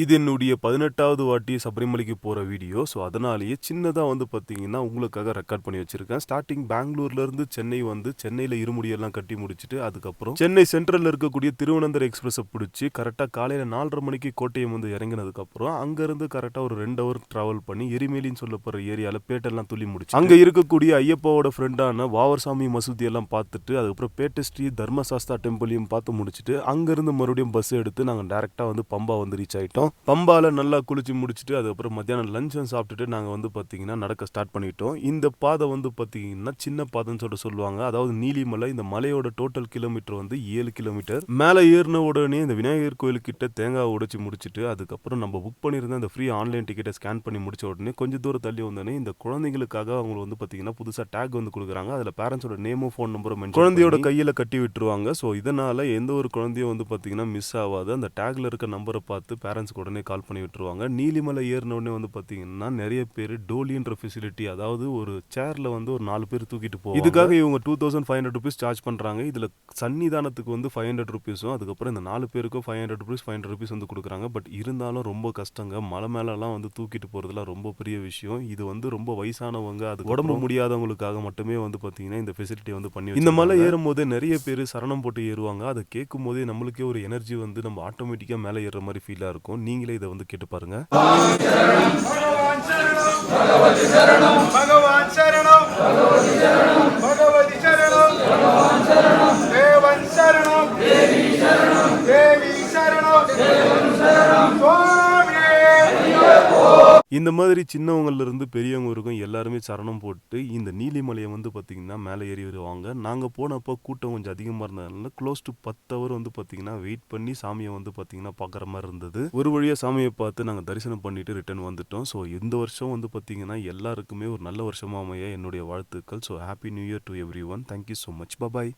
இது என்னுடைய பதினெட்டாவது வாட்டி சபரிமலைக்கு போகிற வீடியோ. ஸோ அதனாலேயே சின்னதாக வந்து பார்த்தீங்கன்னா உங்களுக்காக ரெக்கார்ட் பண்ணி வச்சிருக்கேன். ஸ்டார்டிங் பெங்களூர்லேருந்து சென்னை வந்து சென்னையில் இருமுடியெல்லாம் கட்டி முடிச்சுட்டு அதுக்கப்புறம் சென்னை சென்ட்ரலில் இருக்கக்கூடிய திருவனந்தர் எக்ஸ்பிரஸை பிடிச்சி கரெக்டாக காலையில் நாலரை மணிக்கு கோட்டையம் வந்து இறங்கினதுக்கப்புறம் அங்கேருந்து கரெக்டாக ஒரு ரெண்டு ஹவர் ட்ராவல் பண்ணி எரிமேலின்னு சொல்லப்படுற ஏரியாவில் பேட்டெல்லாம் துள்ளி முடிச்சு அங்கே இருக்கக்கூடிய ஐயப்பாவோட ஃப்ரெண்டான வாவர்சாமி மசூதி எல்லாம் பார்த்துட்டு அதுக்கப்புறம் பேட்டை ஸ்ரீ தர்மசாஸ்தா டெம்பிளையும் பார்த்து முடிச்சுட்டு அங்கேருந்து மறுபடியும் பஸ் எடுத்து நாங்கள் டேரெக்டாக வந்து பம்பா வந்து ரீச் ஆகிட்டோம் பம்பால நல்லா குளிச்சு முடிச்சுட்டு அதுக்கப்புறம் மத்தியானம் லஞ்சும் சாப்பிட்டுட்டு நாங்கள் வந்து பார்த்தீங்கன்னா நடக்க ஸ்டார்ட் பண்ணிட்டோம். இந்த பாதை வந்து பார்த்தீங்கன்னா சின்ன பாதைன்னு சொல்லிட்டு சொல்லுவாங்க. அதாவது நீலிமலை இந்த மலையோட டோட்டல் கிலோமீட்டர் வந்து ஏழு கிலோமீட்டர் மேலே ஏறின உடனே இந்த விநாயகர் கோயிலுக்கிட்ட தேங்காய் உடைச்சு முடிச்சுட்டு அதுக்கப்புறம் நம்ம புக் பண்ணியிருந்த இந்த ஃப்ரீ ஆன்லைன் டிக்கெட்டை ஸ்கேன் பண்ணி முடிச்ச உடனே கொஞ்சம் தூரம் தள்ளி வந்தோடனே இந்த குழந்தைங்களுக்காக அவங்க வந்து பார்த்தீங்கன்னா புதுசாக டேக் வந்து கொடுக்குறாங்க. அதில் பேரண்ட்ஸோட நேமும் ஃபோன் நம்பரும் குழந்தையோட கையில் கட்டி விட்டுருவாங்க. ஸோ இதனால எந்த ஒரு குழந்தையும் வந்து பார்த்தீங்கன்னா மிஸ் ஆகாது. அந்த டேக்ல இருக்க நம்பரை பார்த்து பேரண்ட்ஸ்க்கு உடனே கால் பண்ணி விட்டுருவாங்க. நீலிமலை ஏறின உடனே வந்து பார்த்தீங்கன்னா நிறைய பேர் டோலின்ற ஃபெசிலிட்டி அதாவது ஒரு சேர்ல வந்து ஒரு நாலு பேர் தூக்கிட்டு போவாங்க. இதுக்காக இவங்க two thousand five hundred rupees charge பண்ணுறாங்க இதில் சன்னிதானத்துக்கு வந்து ஃபைவ் ஹண்ட்ரட் ருபீஸும் அதுக்கப்புறம் இந்த நாலு பேருக்கும் five hundred rupees five hundred rupees வந்து கொடுக்குறாங்க. பட் இருந்தாலும் ரொம்ப கஷ்டங்க. மலை மேலெல்லாம் வந்து தூக்கிட்டு போகிறதுலாம் ரொம்ப பெரிய விஷயம். இது வந்து ரொம்ப வயசானவங்க அது உடம்பு முடியாதவங்களுக்காக மட்டுமே வந்து பார்த்தீங்கன்னா இந்த ஃபெசிலிட்டி வந்து பண்ணி இந்த மலை ஏறும் போதே நிறைய பேர் சரணம் போட்டு ஏறுவாங்க. அதை கேட்கும் போதே நம்மளுக்கே ஒரு எனர்ஜி வந்து நம்ம ஆட்டோமேட்டிக்காக மேலே ஏறுற மாதிரி ஃபீலாக இருக்கும். நீங்களே இதை வந்து கேட்டு பாருங்க. தேவன் சரணம். தேவி சரணம். தேவன் சரணம். இந்த மாதிரி சின்னவங்கள்லேருந்து பெரியவங்க வரைக்கும் எல்லாருமே சரணம் போட்டு இந்த நீலிமலையை வந்து பார்த்திங்கன்னா மேலே ஏறி வருவாங்க. நாங்கள் போனப்போ கூட்டம் கொஞ்சம் அதிகமாக இருந்ததுனால க்ளோஸ் டு பத்து ஹவர் வந்து பார்த்திங்கன்னா வெயிட் பண்ணி சாமியை வந்து பார்த்தீங்கன்னா பார்க்குற மாதிரி இருந்தது. ஒரு வழியாக சாமியை பார்த்து நாங்கள் தரிசனம் பண்ணிவிட்டு ரிட்டர்ன் வந்துட்டோம். ஸோ இந்த வருஷம் வந்து பார்த்திங்கன்னா எல்லாருக்குமே ஒரு நல்ல வருஷமா அமைய என்னுடைய வாழ்த்துக்கள். So happy new year to everyone thank you so much bye bye